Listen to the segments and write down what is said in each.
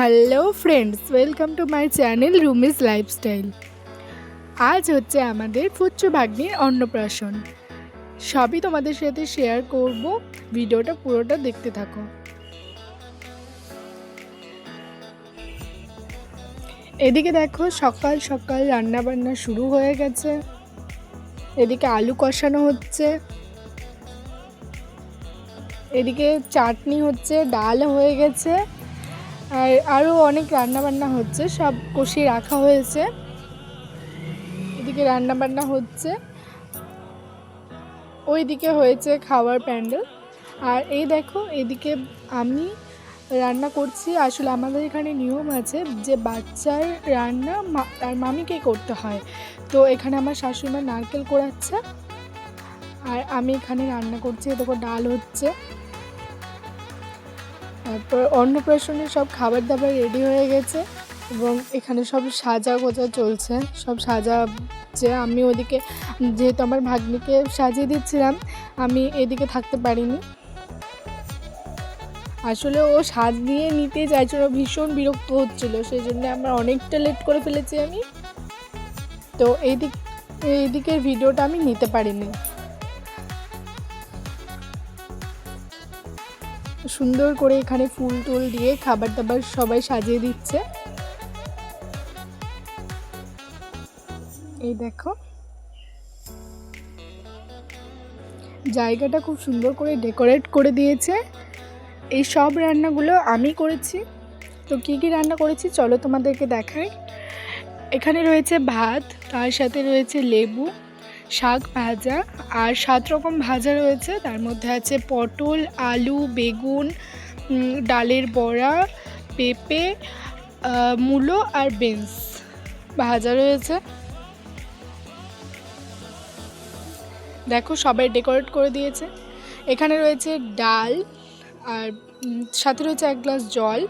Hello friends welcome to my channel Rumi's lifestyle আজ হচ্ছে আমাদের পুচ্ছ ভাগ্নির অন্নপ্রাশন। সবই তোমাদের সাথে শেয়ার করব। ভিডিওটা পুরোটা দেখতে থাকো। এদিকে দেখো, সকাল সকাল রান্না বান্না শুরু হয়ে গেছে। এদিকে আলু কষানো হচ্ছে। এদিকে চাটনি হচ্ছে, ডাল হয়ে গেছে। আর আরও অনেক রান্না বান্না হচ্ছে, সব কষিয়ে রাখা হয়েছে। এদিকে রান্না বান্না হচ্ছে। ওইদিকে হয়েছে খাওয়ার প্যান্ডেল। আর এই দেখো, এদিকে আমি রান্না করছি। আসলে আমাদের এখানে নিয়ম আছে যে বাচ্চার রান্না মা- তার মামিকে করতে হয়। তো এখানে আমার শাশুড়িমা নারকেল কোড়াচ্ছে। আর আমি এখানে রান্না করছি এদিকে ডাল হচ্ছে। তারপর অন্নপ্রাশনের সব খাবার দাবার রেডি হয়ে গেছে এবং এখানে সব সাজা গোজা চলছে। সব সাজা যে আমি ওদিকে, যেহেতু আমার ভাগ্নিকে সাজিয়ে দিচ্ছিলাম, আমি এদিকে থাকতে পারিনি। আসলে ও সাজ নিয়ে নিতে চাইছিল, ভীষণ বিরক্ত হচ্ছিল সেই জন্য আমরা অনেকটা লেট করে ফেলেছি আমি। তো এই দিক, এই দিকের ভিডিওটা আমি নিতে পারিনি। সুন্দর করে এখানে ফুল টুল দিয়ে খাবার দাবার সবাই সাজিয়ে দিচ্ছে। এই দেখো। জায়গাটা খুব সুন্দর করে ডেকোরেট করে দিয়েছে। এই সব রান্নাগুলো আমি করেছি। তো কী কী রান্না করেছি চলো তোমাদেরকে দেখাই। এখানে রয়েছে ভাত, তার সাথে রয়েছে লেবু। শাক ভাজা আর সাত রকম ভাজা রয়েছে। তার মধ্যে আছে পটল, আলু, বেগুন ডালের বড়া, পেঁপে মূলো আর বেন্স ভাজা রয়েছে। দেখো সবাই ডেকোরেট করে দিয়েছে। এখানে রয়েছে ডাল আর সাথে রয়েছে এক গ্লাস জল।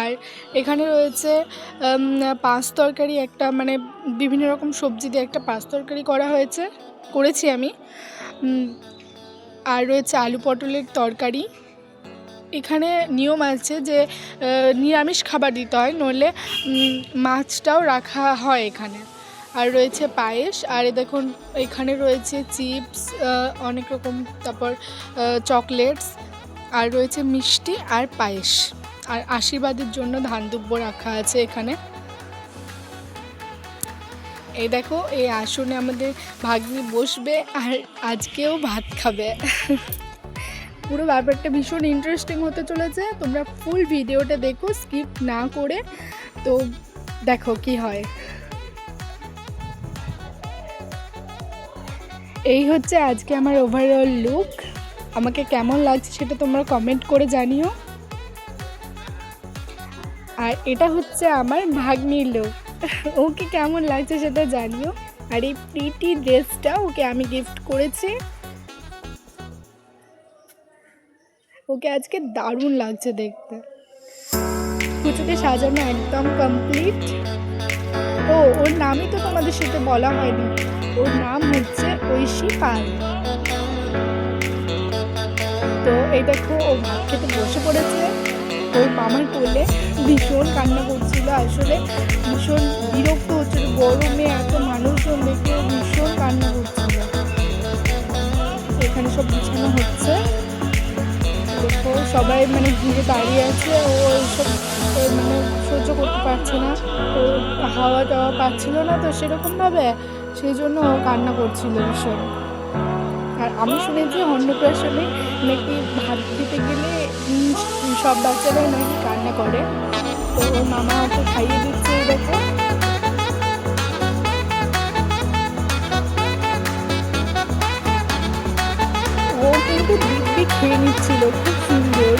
আর এখানে রয়েছে পাঁচ তরকারি, একটা মানে বিভিন্ন রকম সবজি দিয়ে একটা পাঁচ তরকারি করা হয়েছে, করেছি আমি। আর রয়েছে আলু পটলের তরকারি। এখানে নিয়ম আছে যে নিরামিষ খাবার দিতে হয়, নইলে মাছটাও রাখা হয় এখানে। আর রয়েছে পায়েস, আর দেখুন, এখানে রয়েছে চিপস অনেক রকম, তারপর চকলেটস, আর রয়েছে মিষ্টি আর পায়েস। আর আশীর্বাদের জন্য ধান দুব্য রাখা আছে এখানে। এই দেখো, এই আসনে আমাদের ভাগ্নি বসবে আর আজকেও ভাত খাবে। পুরো ব্যাপারটা ভীষণ ইন্টারেস্টিং হতে চলেছে। তোমরা ফুল ভিডিওটা দেখো স্কিপ না করে। তো দেখো কি হয়। এই হচ্ছে আজকে আমার ওভারঅল লুক আমাকে কেমন লাগছে সেটা তোমরা কমেন্ট করে জানিও। আর এটা হচ্ছে আমার ভাগ্নির লুক। ওকে কেমন লাগছে সেটা জানিও। আর এই প্রিটি ড্রেসটা ওকে আমি গিফট করেছি। ওকে আজকে দারুণ লাগছে দেখতে। পুজোকে সাজানো একদম কমপ্লিট ও, ওর নামই তো তোমাদের সাথে বলা হয়নি। ওর নাম হচ্ছে ঐশী পাল। তো এই দেখো, ও ভাত খেতে বসে পড়েছে। ওর মামার কোলে ভীষণ কান্না করছিল আসলে, ভীষণ বিরক্ত হচ্ছিল গরমে এত মানুষজন দেখে ভীষণ কান্না করছিল। এখানে সব বিছানো হচ্ছে। দেখো, সবাই মানে ঘিরে দাঁড়িয়ে আছে, ও সব মানে সহ্য করতে পারছে না। ও হাওয়া টাওয়া পাচ্ছিল না তো সেরকমভাবে, সেই জন্য ও কান্না করছিল ভীষণ। আর আমি শুনেছি অন্নপ্রাশনে নাকি ভাত দিতে গেলে সব বাচ্চারাই নাকি কান্না করে। তো ওর মামা ওকে খাইয়ে দিচ্ছে দেখো। ও কিন্তু দিব্যি খেয়ে নিচ্ছিল, খুব সুন্দর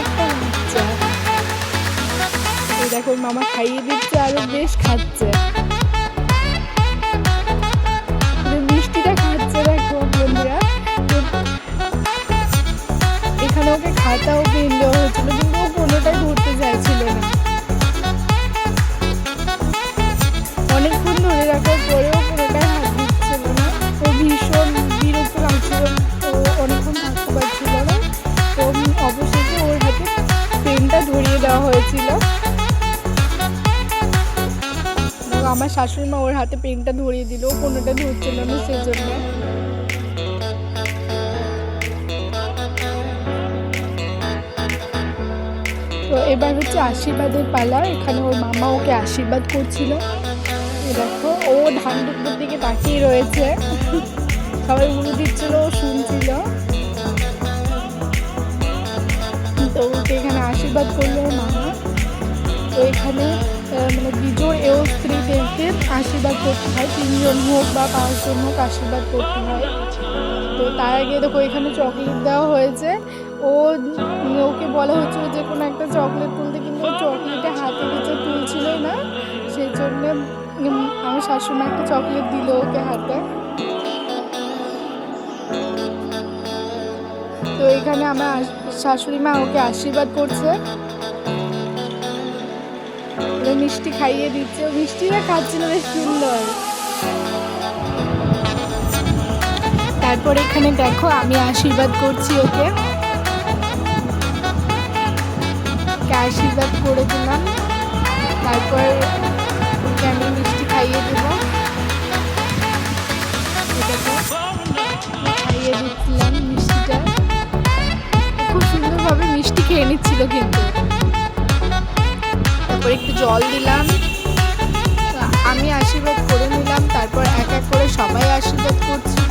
একটা বাচ্চা। দেখো, মামা খাইয়ে দিচ্ছে আরও বেশ খাচ্ছে। এখানে ওকে খাতা পেন হয়েছিল, কিন্তু ও কোনোটাই ধরতে চাইছিল না। অনেকক্ষণ ধরে রাখার পরেও ভীষণ ও অনেকক্ষণ থাকতে ওর হাতে পেনটা ধরিয়ে দেওয়া হয়েছিল। আমার শাশুড়ি মা ওর হাতে পেনটা ধরিয়ে দিল কোনোটা ধরছিল না সেই তো এবার হচ্ছে আশীর্বাদের পালা। এখানে ওর মামা ওকে আশীর্বাদ করছিল। দেখো, ও ধান টুকরোর দিকে তাকিয়ে রয়েছে। সবাই উড়ু দিচ্ছিল, শুনছিল। তো ওকে এখানে আশীর্বাদ করল মামা। তো এখানে মানে বিজোড় এও স্ত্রীদেরকে আশীর্বাদ করতে হয়। তিনজন হোক বা পাঁচজন হোক আশীর্বাদ করতে হয়। তো তার আগে দেখো, এখানে চকলেট দেওয়া হয়েছে। ও ওকে বলা হচ্ছিল যে কোনো একটা চকলেট তুলতে কিন্তু চকলেটে হাতে কিছু তুলছিলই না। সেই জন্য আমার শাশুড়ি একটা চকলেট দিল ওকে হাতে। তো এখানে আমার শাশুড়ি মা ওকে আশীর্বাদ করছে। মিষ্টি খাইয়ে দিচ্ছে। ও মিষ্টিটা খাচ্ছিল, বেশ সুন্দর। তারপর এখানে দেখো, আমি আশীর্বাদ করছি ওকে। ওকে আশীর্বাদ করে দিলাম। তারপর ওকে আমি মিষ্টি খাইয়ে দেব। খাইয়ে দিচ্ছিলাম মিষ্টিটা। খুব সুন্দরভাবে মিষ্টি খেয়ে নিচ্ছিল কিন্তু। তারপর একটু জল দিলাম। আমি আশীর্বাদ করে নিলাম। তারপর এক এক করে সবাই আশীর্বাদ করছিল।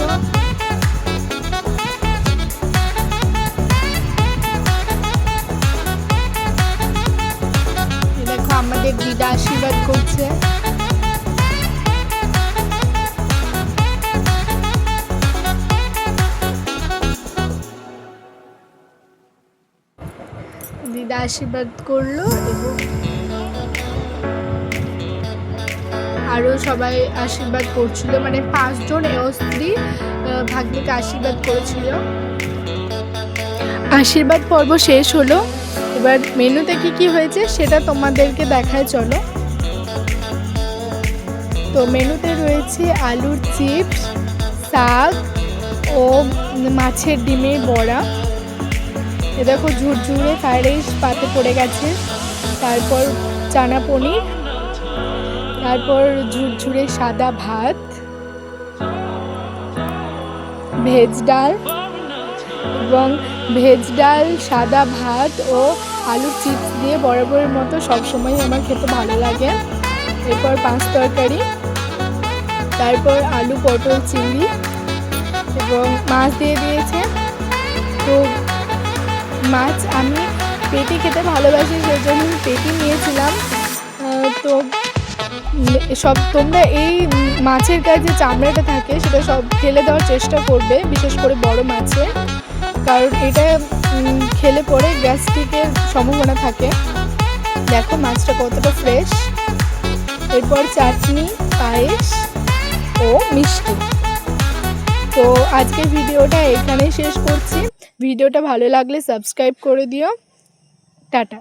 আশীর্বাদ করছে। দিদা আশীর্বাদ করল এবং আরও সবাই আশীর্বাদ করছিল। মানে পাঁচজন এও স্ত্রী আহ, ভাগ্নিকে আশীর্বাদ করেছিল। আশীর্বাদ পর্ব শেষ হলো। এবার মেনুতে কি কি হয়েছে সেটা তোমাদেরকে দেখায় চলো। তো মেনুতে রয়েছে আলুর চিপস, শাক ও মাছের ডিমের বড়া। এ দেখো ঝুরঝুরে রাইস পাতে পড়ে গেছে। তারপর চানা পনির, তারপর ঝুরঝুরে সাদা ভাত, ভেজ ডাল এবং ভেজ ডাল, সাদা ভাত ও আলুর চিপস দিয়ে বরাবরের মতো সবসময় আমার খেতে ভালো লাগে। এরপর পাঁচ তরকারি। তারপর আলু, পটল, চিংড়ি এবং মাছ দিয়ে দিয়েছে। তো মাছ আমি পেটি খেতে ভালোবাসি, সেই জন্য পেটি নিয়েছিলাম। তো সব তোমরা এই মাছের গায়ে যে চামড়াটা থাকে, সেটা সব ফেলে দেওয়ার চেষ্টা করবে, বিশেষ করে বড় মাছে। কারণ এটা খেলে পরে গ্যাস্ট্রিকের সম্ভাবনা থাকে। দেখো মাছটা কতটা ফ্রেশ। এরপর চাটনি, পায়েস ও মিষ্টি। তো আজকের ভিডিওটা এখানেই শেষ করছি। ভিডিওটা ভালো লাগলে সাবস্ক্রাইব করে দিও। টাটা।